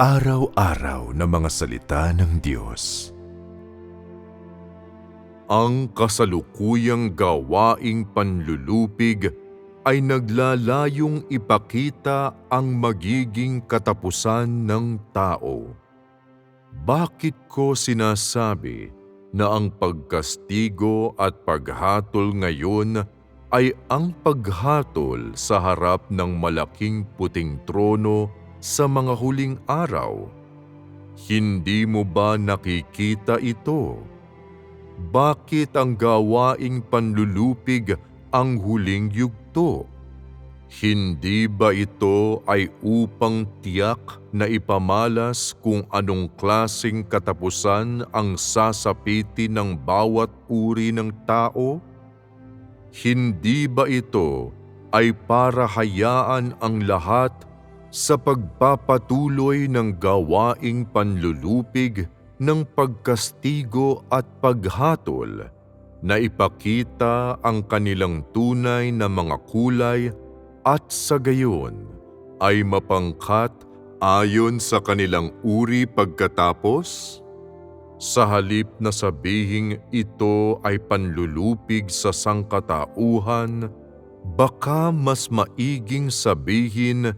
Araw-araw na mga salita ng Diyos. Ang kasalukuyang gawaing panlulupig ay naglalayong ipakita ang magiging katapusan ng tao. Bakit ko sinasabi na ang pagkastigo at paghatol ngayon ay ang paghatol sa harap ng malaking puting trono sa mga huling araw? Hindi mo ba nakikita ito? Bakit ang gawaing panlulupig ang huling yugto? Hindi ba ito ay upang tiyak na ipamalas kung anong klasing katapusan ang sasapitin ng bawat uri ng tao? Hindi ba ito ay para hayaan ang lahat sa pagpapatuloy ng gawaing panlulupig ng pagkastigo at paghatol na ipakita ang kanilang tunay na mga kulay at sa gayon ay mapangkat ayon sa kanilang uri pagkatapos? Sa halip na sabihing ito ay panlulupig sa sangkatauhan, baka mas maiging sabihin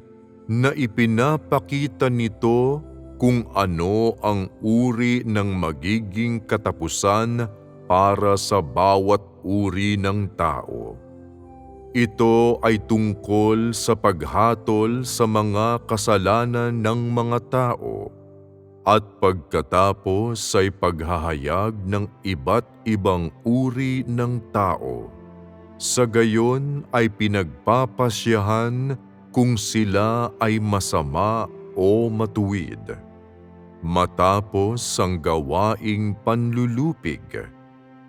na ipinapakita nito kung ano ang uri ng magiging katapusan para sa bawat uri ng tao. Ito ay tungkol sa paghatol sa mga kasalanan ng mga tao at pagkatapos ay paghahayag ng iba't ibang uri ng tao. Sa gayon ay pinagpapasyahan kung sila ay masama o matuwid. Matapos ang gawaing panlulupig,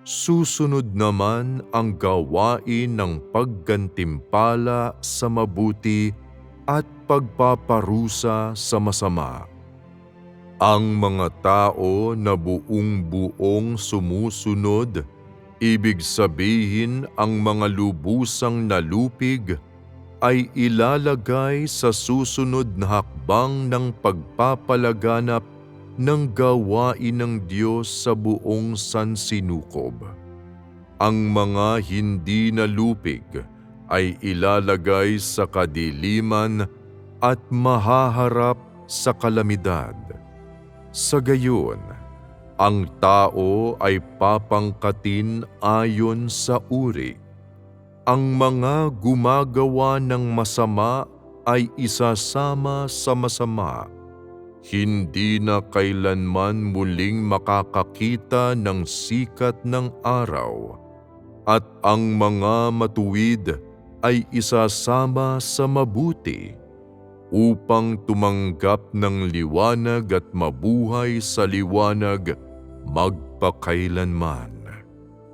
susunod naman ang gawain ng paggantimpala sa mabuti at pagpaparusa sa masama. Ang mga tao na buong-buong sumusunod, ibig sabihin ang mga lubusang nalupig, ay ilalagay sa susunod na hakbang ng pagpapalaganap ng gawain ng Diyos sa buong sansinukob. Ang mga hindi nalupig ay ilalagay sa kadiliman at mahaharap sa kalamidad. Sa gayon, ang tao ay papangkatin ayon sa uri ang mga gumagawa ng masama ay isasama sa masama. Hindi na kailanman muling makakakita ng sikat ng araw. At ang mga matuwid ay isasama sa mabuti upang tumanggap ng liwanag at mabuhay sa liwanag magpakailanman.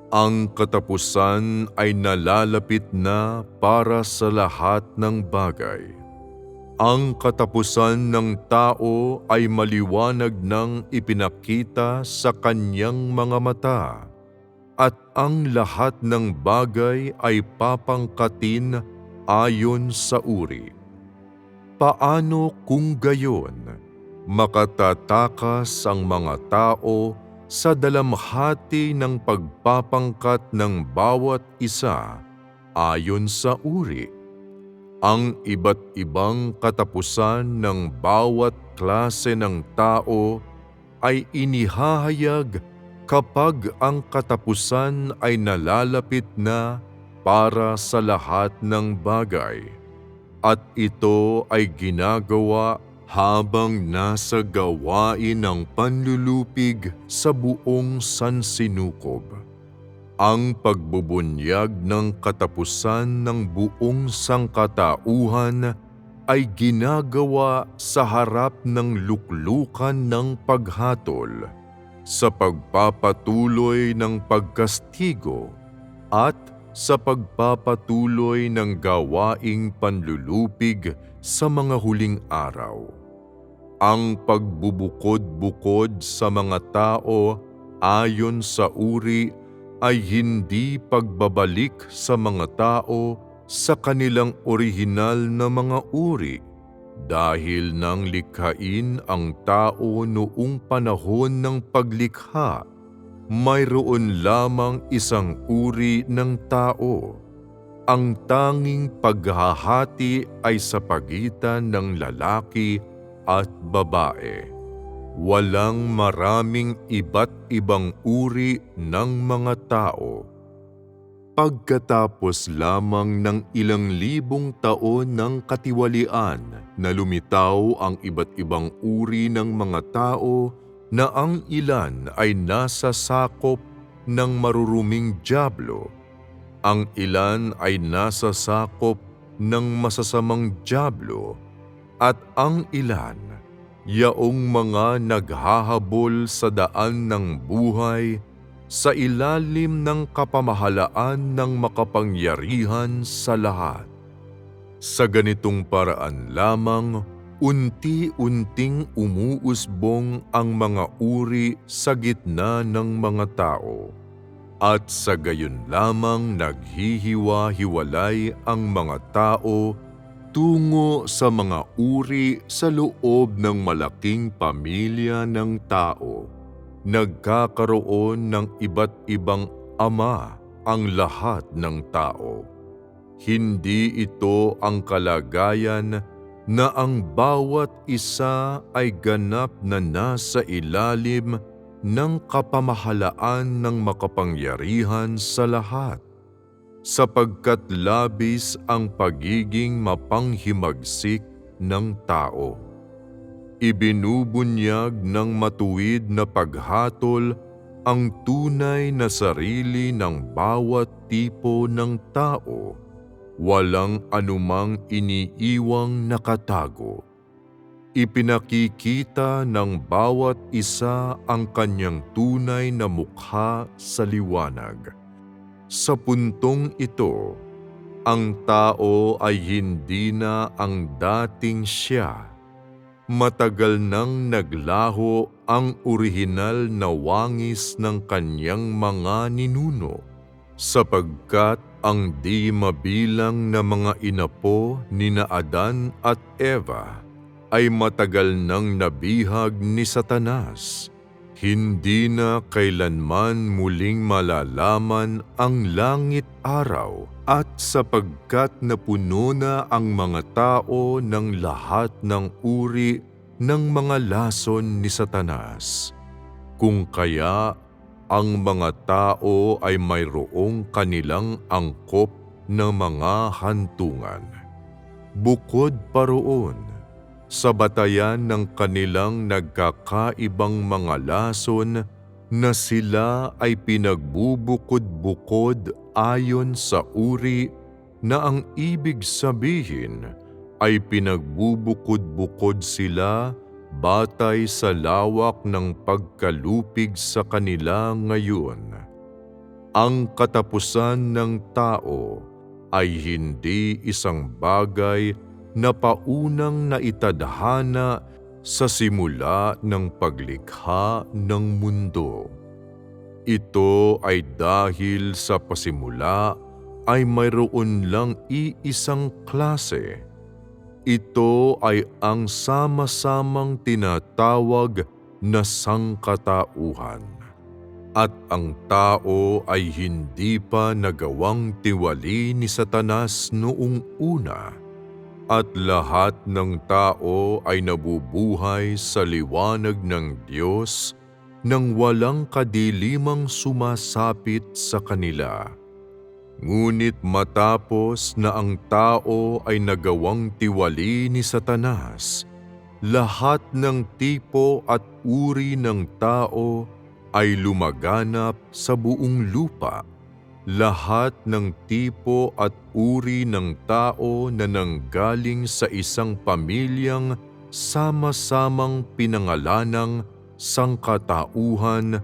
Ang katapusan ay nalalapit na para sa lahat ng bagay. Ang katapusan ng tao ay maliwanag ng ipinakita sa kanyang mga mata at ang lahat ng bagay ay papangkatin ayon sa uri. Paano kung gayon makatatakas ang mga tao sa dalamhati ng pagpapangkat ng bawat isa ayon sa uri. Ang iba't ibang katapusan ng bawat klase ng tao ay inihahayag kapag ang katapusan ay nalalapit na para sa lahat ng bagay. At ito ay ginagawa habang nasa gawain ng panlulupig sa buong sansinukob. Ang pagbubunyag ng katapusan ng buong sangkatauhan ay ginagawa sa harap ng luklukan ng paghatol, sa pagpapatuloy ng pagkastigo at sa pagpapatuloy ng gawaing panlulupig sa mga huling araw ang pagbubukod-bukod sa mga tao ayon sa uri ay hindi pagbabalik sa mga tao sa kanilang orihinal na mga uri, Dahil nang likhain ang tao noong panahon ng paglikha, mayroon lamang isang uri ng tao. Ang tanging paghahati ay sa pagitan ng lalaki at babae. Walang maraming iba't ibang uri ng mga tao. Pagkatapos lamang ng ilang libong taon ng katiwalian na lumitaw ang iba't ibang uri ng mga tao na ang ilan ay nasa sakop ng maruruming dyablo, ang ilan ay nasa sakop ng masasamang dyablo, at ang ilan yaong mga naghahabol sa daan ng buhay sa ilalim ng kapamahalaan ng makapangyarihan sa lahat. Sa ganitong paraan lamang, unti-unting umuusbong ang mga uri sa gitna ng mga tao. At sa gayon lamang naghihiwa-hiwalay ang mga tao tungo sa mga uri sa loob ng malaking pamilya ng tao nagkakaroon ng iba't ibang ama ang lahat ng tao. Hindi ito ang kalagayan na ang bawat isa ay ganap na nasa ilalim ng kapamahalaan ng makapangyarihan sa lahat, sapagkat labis ang pagiging mapanghimagsik ng tao ibinubunyag ng matuwid na paghatol ang tunay na sarili ng bawat tipo ng tao, walang anumang iniiwang nakatago. Ipinakikita ng bawat isa ang kanyang tunay na mukha sa liwanag. Sa puntong ito, ang tao ay hindi na ang dating siya matagal nang naglaho ang orihinal na wangis ng kanyang mga ninuno, sapagkat ang di mabilang na mga inapo ni Adan at Eva ay matagal nang nabihag ni Satanas. Hindi na kailanman muling malalaman ang langit araw at sapagkat napuno na ang mga tao ng lahat ng uri ng mga lason ni Satanas. Kung kaya ang mga tao ay mayroong kanilang angkop na mga hantungan. Bukod pa roon, sa batayan ng kanilang nagkakaibang mga lason na sila ay pinagbubukod-bukod ayon sa uri na ang ibig sabihin ay pinagbubukod-bukod sila batay sa lawak ng pagkalupig sa kanila ngayon. Ang katapusan ng tao ay hindi isang bagay na paunang naitadhana sa simula ng paglikha ng mundo. Ito ay dahil sa pasimula ay mayroon lang iisang klase. Ito ay ang sama-samang tinatawag na sangkatauhan. At ang tao ay hindi pa nagawang tiwali ni Satanas noong una at lahat ng tao ay nabubuhay sa liwanag ng Diyos nang walang kadilimang sumasapit sa kanila. Ngunit matapos na ang tao ay nagawang tiwali ni Satanas, lahat ng tipo at uri ng tao ay lumaganap sa buong lupa lahat ng tipo at uri ng tao na nanggaling sa isang pamilyang sama-samang pinangalanang sangkatauhan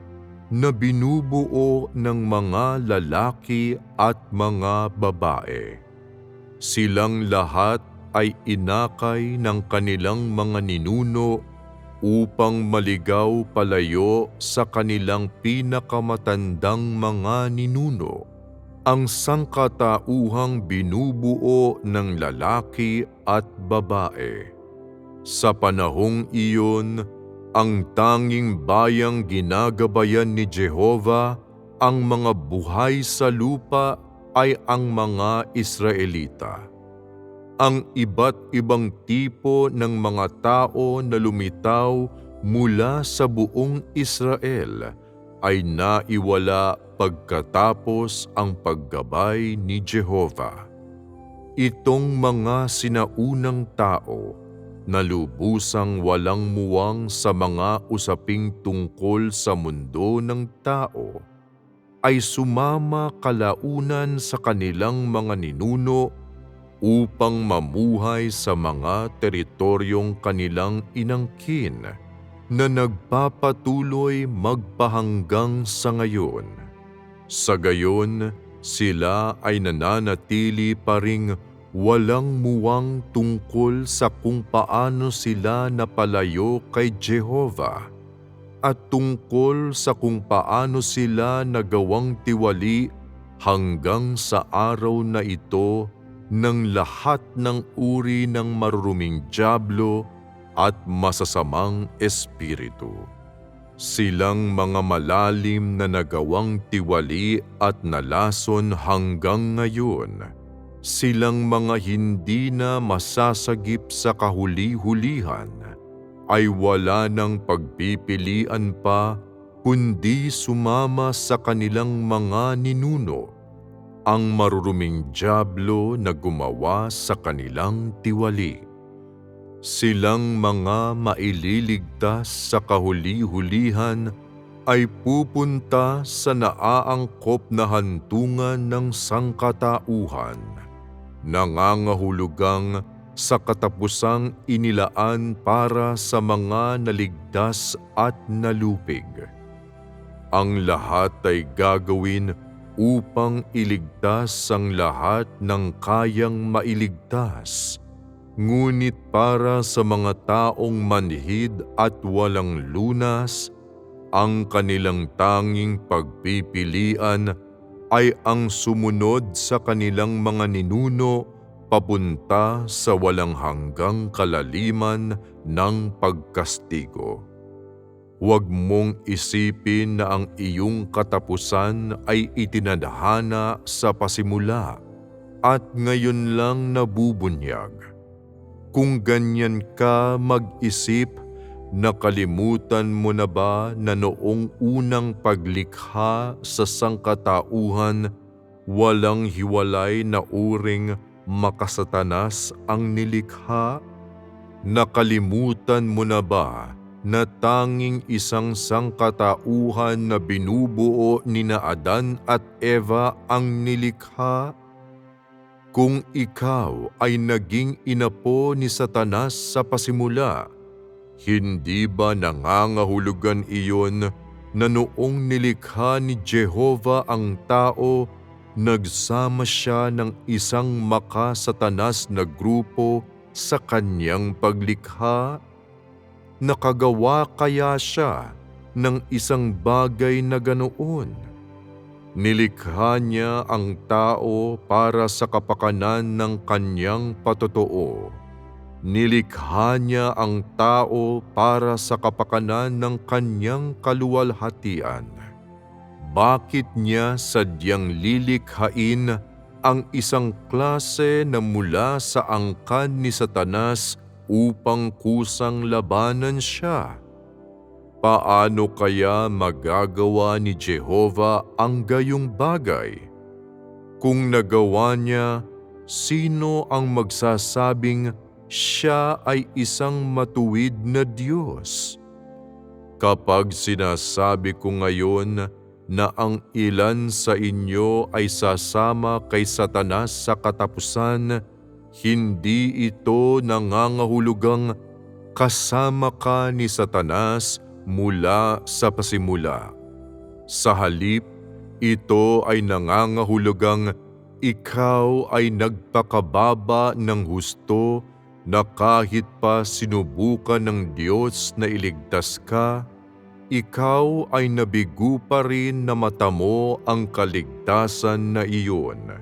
na binubuo ng mga lalaki at mga babae. Silang lahat ay inakay ng kanilang mga ninuno upang maligaw palayo sa kanilang pinakamatandang mga ninuno ang sangkatauhang binubuo ng lalaki at babae. Sa panahong iyon, ang tanging bayang ginagabayan ni Jehova ang mga buhay sa lupa ay ang mga Israelita. Ang iba't ibang tipo ng mga tao na lumitaw mula sa buong Israel ay naiwala pagkatapos ang paggabay ni Jehova. Itong mga sinaunang tao na lubusang walang muwang sa mga usaping tungkol sa mundo ng tao ay sumama kalaunan sa kanilang mga ninuno upang mamuhay sa mga teritoryong kanilang inangkin na nagpapatuloy magpahanggang sa ngayon. Sa gayon, sila ay nananatili pa ring walang muwang tungkol sa kung paano sila napalayo kay Jehova at tungkol sa kung paano sila nagawang tiwali hanggang sa araw na ito ng lahat ng uri ng maruruming dyablo at masasamang espiritu. Silang mga malalim na nagawang tiwali at nalason hanggang ngayon. Silang mga hindi na masasagip sa kahuli-hulihan ay wala ng pagpipilian pa kundi sumama sa kanilang mga ninuno ang maruruming dyablo na gumawa sa kanilang tiwali. Silang mga maililigtas sa kahuli-hulihan ay pupunta sa naaangkop na hantungan ng sangkatauhan, nangangahulugang sa katapusang inilaan para sa mga naligtas at nalupig. Ang lahat ay gagawin upang iligtas ang lahat ng kayang mailigtas Ngunit para sa mga taong manhid at walang lunas, ang kanilang tanging pagpipilian ay ang sumunod sa kanilang mga ninuno papunta sa walang hanggang kalaliman ng pagkastigo. Huwag mong isipin na ang iyong katapusan ay itinadhana sa pasimula at ngayon lang nabubunyag kung ganyan ka mag-isip, nakalimutan mo na ba na noong unang paglikha sa sangkatauhan, walang hiwalay na uring makasatanas ang nilikha? Nakalimutan mo na ba na tanging isang sangkatauhan na binubuo ni Adan at Eva ang nilikha? Kung ikaw ay naging inapo ni Satanas sa pasimula, hindi ba nangangahulugan iyon na noong nilikha ni Jehova ang tao, nagsama siya ng isang makasatanas na grupo sa kanyang paglikha? Nakagawa kaya siya ng isang bagay na ganoon? Nilikha niya ang tao para sa kapakanan ng kanyang patotoo. Nilikha niya ang tao para sa kapakanan ng kanyang kaluwalhatian. Bakit niya sadyang lilikhain ang isang klase na mula sa angkan ni Satanas upang kusang labanan siya? Paano kaya magagawa ni Jehova ang gayong bagay? Kung nagawa niya, sino ang magsasabing siya ay isang matuwid na Diyos? Kapag sinasabi ko ngayon na ang ilan sa inyo ay sasama kay Satanas sa katapusan, hindi ito nangangahulugang kasama ka ni Satanas mula sa pasimula. Sa halip, ito ay nangangahulugang ikaw ay nagpakababa ng husto na kahit pa sinubukan ng Diyos na iligtas ka, ikaw ay nabigo pa rin na matamo ang kaligtasan na iyon.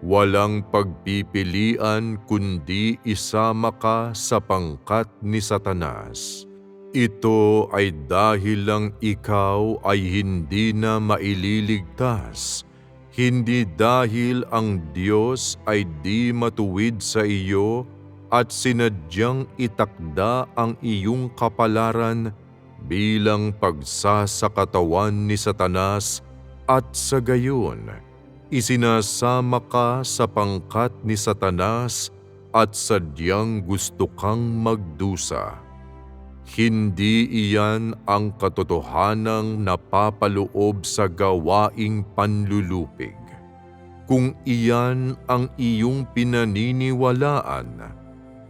Walang pagpipilian kundi isama ka sa pangkat ni Satanas. Ito ay dahil lang ikaw ay hindi na maililigtas, hindi dahil ang Diyos ay di matuwid sa iyo at sinadyang itakda ang iyong kapalaran bilang pagsasakatawan ni Satanas at sa gayon, isinasama ka sa pangkat ni Satanas at sadyang gusto kang magdusa. Hindi iyan ang katotohanang napapaloob sa gawaing panlulupig. Kung iyan ang iyong pinaniniwalaan,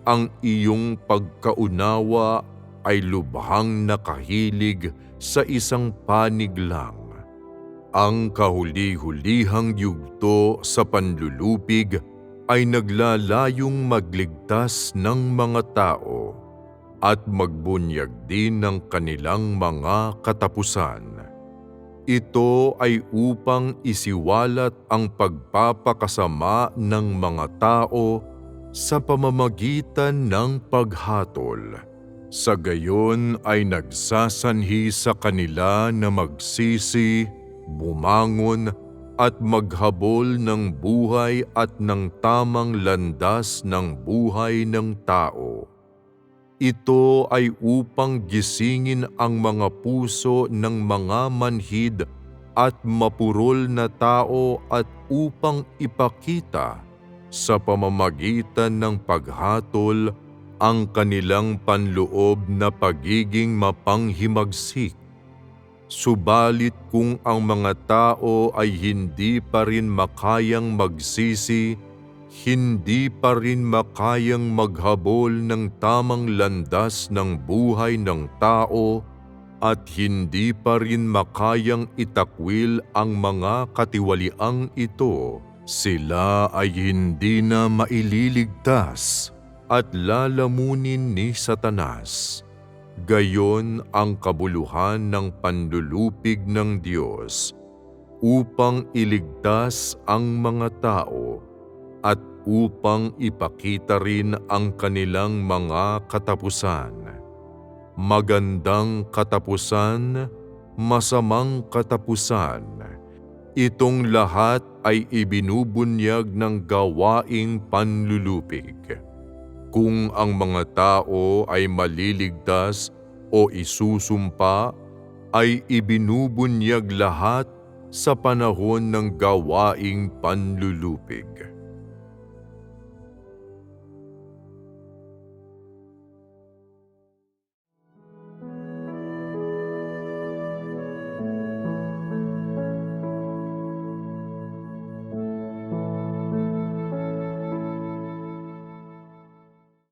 ang iyong pagkaunawa ay lubhang nakahilig sa isang panig lang. Ang kahuli-hulihang yugto sa panlulupig ay naglalayong magligtas ng mga tao at magbunyag din ng kanilang mga katapusan. Ito ay upang isiwalat ang pagpapakasama ng mga tao sa pamamagitan ng paghatol. Sa gayon ay nagsasanhi sa kanila na magsisi, bumangon at maghabol ng buhay at ng tamang landas ng buhay ng tao. Ito ay upang gisingin ang mga puso ng mga manhid at mapurol na tao at upang ipakita sa pamamagitan ng paghatol ang kanilang panloob na pagiging mapanghimagsik. Subalit kung ang mga tao ay hindi pa rin makayang magsisi, hindi pa rin makayang maghabol ng tamang landas ng buhay ng tao at hindi pa rin makayang itakwil ang mga katiwaliang ito, sila ay hindi na maililigtas at lalamunin ni Satanas. Gayon ang kabuluhan ng panlulupig ng Diyos upang iligtas ang mga tao at upang ipakita rin ang kanilang mga katapusan. Magandang katapusan, masamang katapusan. Itong lahat ay ibinubunyag ng gawaing panlulupig. Kung ang mga tao ay maliligtas o isusumpa, ay ibinubunyag lahat sa panahon ng gawaing panlulupig.